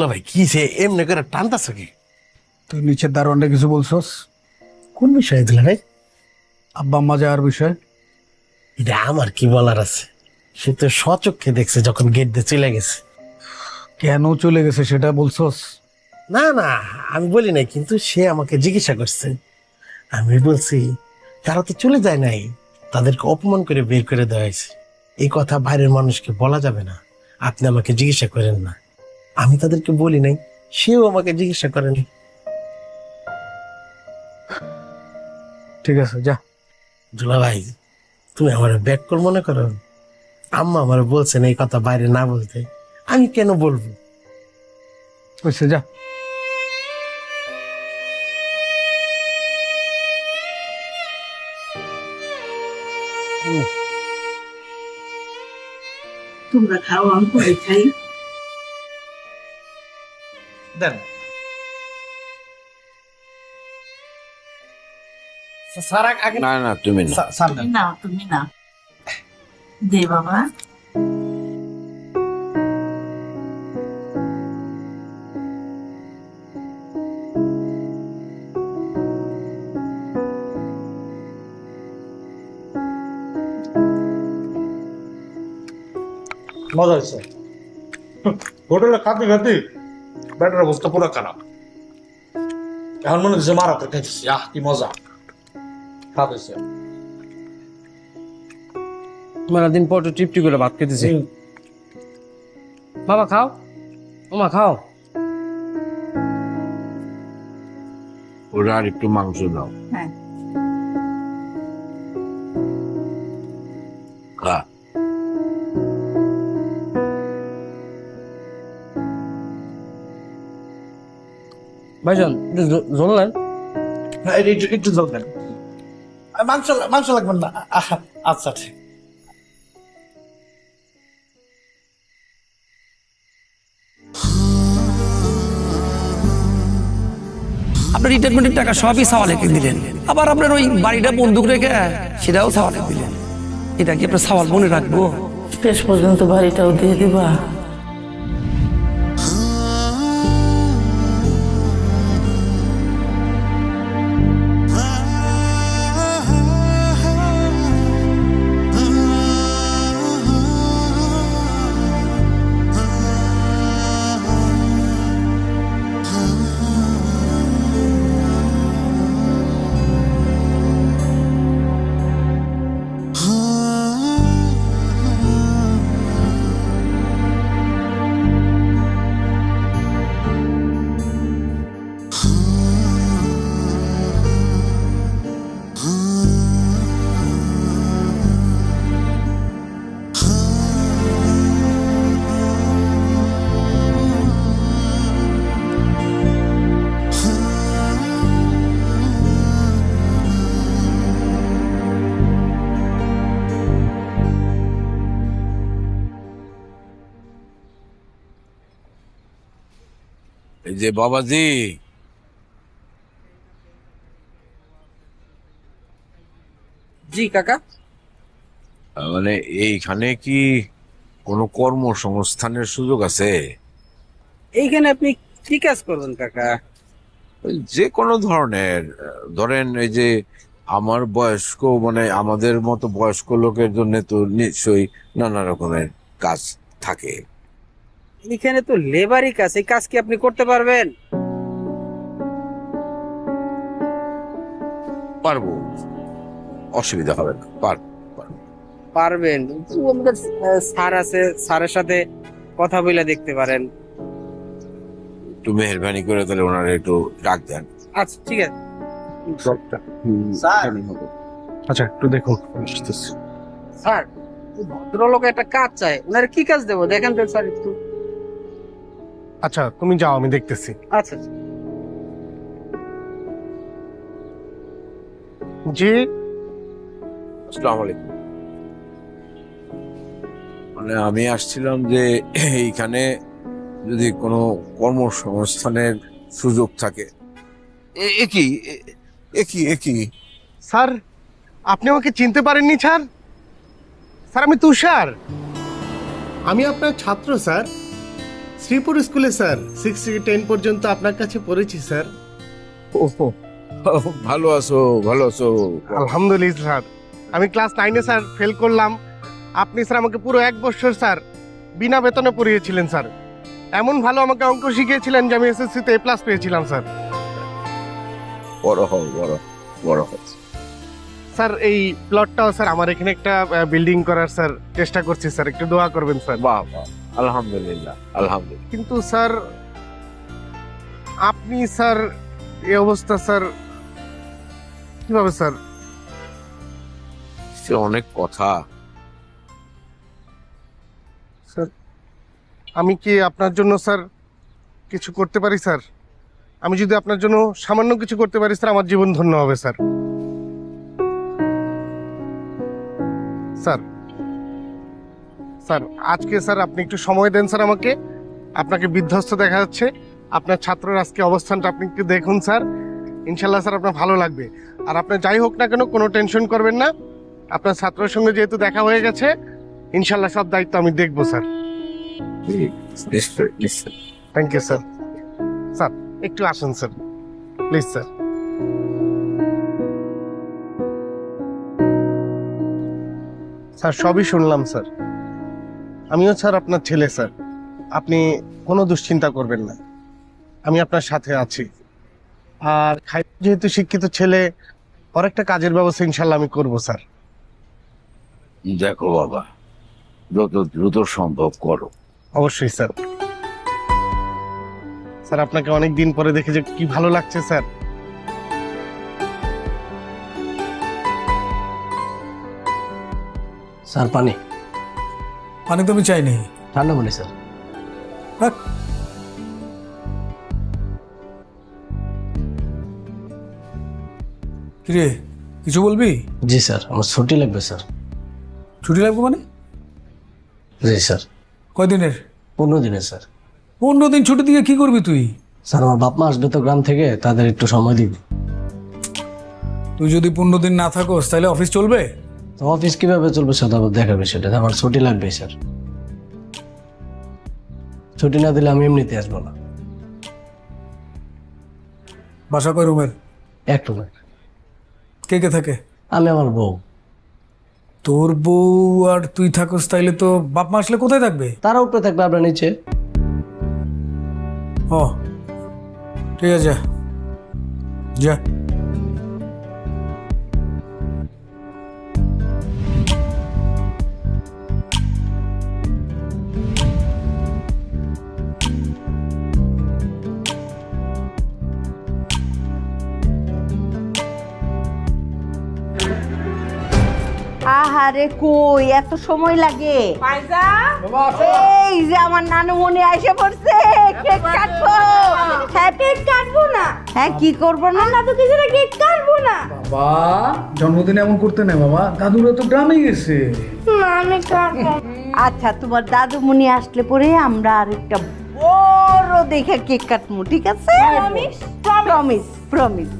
দুলা ভাই কি সে এমনি করে টানতাছ কি? তুই নিচের দারোয়ানটা কিছু বলছস? কোন বিষয়ে দুলা ভাই? আব্বা আম্মা যাওয়ার বিষয়। এটা আমার কি বলার আছে? সে তো সচক্ষে দেখছে যখন গেট দিয়ে চলে গেছে। কেন চলে গেছে সেটা বলছস? না না আমি বলি নাই কিন্তু সে আমাকে জিজ্ঞাসা করছে। আমি বলছি তারা তো চলে যায় নাই তাদেরকে অপমান করে বের করে দেওয়া হয়েছে। এই কথা বাইরের মানুষকে বলা যাবে না। আপনি আমাকে জিজ্ঞাসা করেন না। আমি তাদেরকে বলি নাই সেও আমাকে জিজ্ঞাসা করেনি ঠিক আছে যা। দুলা ভাই তুমি আমার ব্যাক কর মনে করো? আম্মা আমার বলছেন এই কথা বাইরে না বলতে। আমি কেন বলব? হয়েছে যা। তোমরা খাও আমি খাই। দেন। আগে না না তুমি না। না তুমি না। দে বাবা। মজা হয়েছে। হোটেলে খাতে খাতে ব্যাটার অবস্থা পুরো খারাপ। এখন মনে হচ্ছে মারাতে খাইতেছি। আহ কি মজা। খাতেছে মেলা দিন পর তো টিপটি করে ভাত খেতেছি। বাবা খাও। ওমা খাও। ওরা আর একটু মাংস দাও। হ্যাঁ। খা। ভাইজান একটু জল নেন হ্যাঁ, একটু একটু জল দেন মাংস মাংস লাগবে না। আচ্ছা ঠিক। আপনার রিটায়ারমেন্টের টাকা সবই সাওয়ালেকে দিলেন। আবার আপনার ওই বাড়িটা বন্দুক রেখে সেটাও সাওয়ালে দিলেন। এটা কি আপনার সাওয়াল মনে রাখব? শেষ পর্যন্ত বাড়িটাও দিয়ে দিবা। এই যে বাবাজি। জি কাকা। মানে এইখানে কি কোনো কর্মসংস্থানের সুযোগ আছে? এইখানে আপনি কি কাজ করবেন কাকা? যে কোনো ধরনের ধরেন এই যে আমার বয়স্ক মানে আমাদের মতো বয়স্ক লোকের জন্য তো নিশ্চয়ই নানা রকমের কাজ থাকে। এখানে তো লেবারই কাজ এই কাজ কি আপনি করতে পারবেন? পারব। অসুবিধা হবে না পারব পারবেন। কিন্তু আমাদের স্যার আছে স্যারের সাথে কথা বলে দেখতে পারেন। একটু মেহরবানি করে তাহলে ওনারা একটু ডাক দেন। আচ্ছা ঠিক আছে। আচ্ছা একটু দেখুন। স্যার ভদ্রলোক একটা কাজ চায় ওনার কি কাজ দেবো? দেখেন তো স্যার একটু। আচ্ছা তুমি যাও আমি দেখতেছি। আচ্ছা জি? আসসালামু আলাইকুম মানে আমি আসছিলাম যে এইখানে যদি কোনো কর্মসংস্থানের সুযোগ থাকে। এ- এ কি? এ- এ কি এ কি? স্যার আপনি আমাকে চিনতে পারেননি স্যার? স্যার আমি তুষার। আমি আপনার ছাত্র স্যার। শ্রীপুর স্কুলে স্যার। সিক্স থেকে টেন পর্যন্ত আপনার কাছে পড়েছি স্যার। ও ভালো আছো ভালো আছো। আলহামদুলিল্লাহ স্যার। আমি ক্লাস নাইনে স্যার ফেল করলাম। আপনি স্যার আমাকে পুরো এক বছর স্যার বিনা বেতনে পড়িয়েছিলেন স্যার। এমন ভালো আমাকে অঙ্ক শিখিয়েছিলেন যে আমি এসএসসিতে এ প্লাস পেয়েছিলাম স্যার। বড় হও বড় বড় হও। স্যার এই প্লটটাও স্যার আমার এখানে একটা বিল্ডিং করার স্যার চেষ্টা করছি স্যার। একটু দোয়া করবেন স্যার। বাহ বাহ। আলহামদুলিল্লাহ আলহামদুলিল্লাহ। কিন্তু স্যার আপনি স্যার এই অবস্থা স্যার কীভাবে স্যার? সে অনেক কথা। স্যার আমি কি আপনার জন্য স্যার কিছু করতে পারি স্যার? আমি যদি আপনার জন্য সামান্য কিছু করতে পারি স্যার আমার জীবন ধন্য হবে স্যার। স্যার স্যার আজকে স্যার আপনি একটু সময় দেন স্যার আমাকে। আপনাকে বিধ্বস্ত দেখা যাচ্ছে। আপনার ছাত্রের আজকে অবস্থানটা আপনি একটু দেখুন স্যার। ইনশাল্লাহ স্যার আপনার ভালো লাগবে। আর আপনার যাই হোক না কেন কোনো টেনশন করবেন না। আপনার ছাত্রের সঙ্গে যেহেতু দেখা হয়ে গেছে ইনশাল্লাহ সব দায়িত্ব আমি দেখব স্যার। থ্যাংক ইউ স্যার স্যার একটু আসুন স্যার। প্লিজ স্যার স্যার সবই শুনলাম স্যার। আমিও স্যার আপনার ছেলে স্যার। আপনি কোনো দুশ্চিন্তা করবেন না। আমি আপনার সাথে আছি। আর খাই যেহেতু শিক্ষিত ছেলে ওর একটা কাজের ব্যবস্থা ইনশাল্লাহ আমি করব স্যার। দেখো বাবা যত দ্রুত সম্ভব করো। অবশ্যই স্যার। স্যার আপনাকে অনেক দিন পরে দেখে যে কি ভালো লাগছে স্যার। স্যার পানি। পানি তো আমি চাইনি। ঠান্ডা পানি স্যার। রাখ। কিরে কিছু বলবি? জি স্যার আমার ছুটি লাগবে স্যার। ছুটি লাগবে মানে? জি স্যার। কয়দিনের? পনেরো দিনের স্যার। পনেরো দিন ছুটি দিয়ে কি করবি তুই? স্যার আমার বাপ মা আসবে তো গ্রাম থেকে তাদের একটু সময় দিবি। তুই যদি পনেরো দিন না থাকোস তাহলে অফিস চলবে? তো অফিস কীভাবে চলবে সেটা দেখাবে সেটা। আমার ছুটি লাগবে স্যার। ছুটি না দিলে আমি এমনিতে আসব না। বাসা কয় রুমের? একটু না কে কে থাকে? আমি আমার বউ। তোর বউ আর তুই থাকোস তাইলে তো বাপ মা আসলে কোথায় থাকবে? তারা উপরে থাকবে আপনার নিচে। ও ঠিক আছে। যা। আহারে কই? এত সময় লাগে। এই যে আমার নানু মনে এসে পড়ছে। কেক কাটবো। হ্যাঁ কেক কাটবো না। হ্যাঁ কি করব না? না তো কিছু কেক কাটবো না। বাবা জন্মদিন এমন করতে নেই বাবা। দাদুরা তো গ্রামে গেছে। আমি কাটবো আচ্ছা তোমার দাদু মুনি আসলে পরে আমরা আর একটা বড় দেখে কেক কাটবো ঠিক আছে? Promise promise promise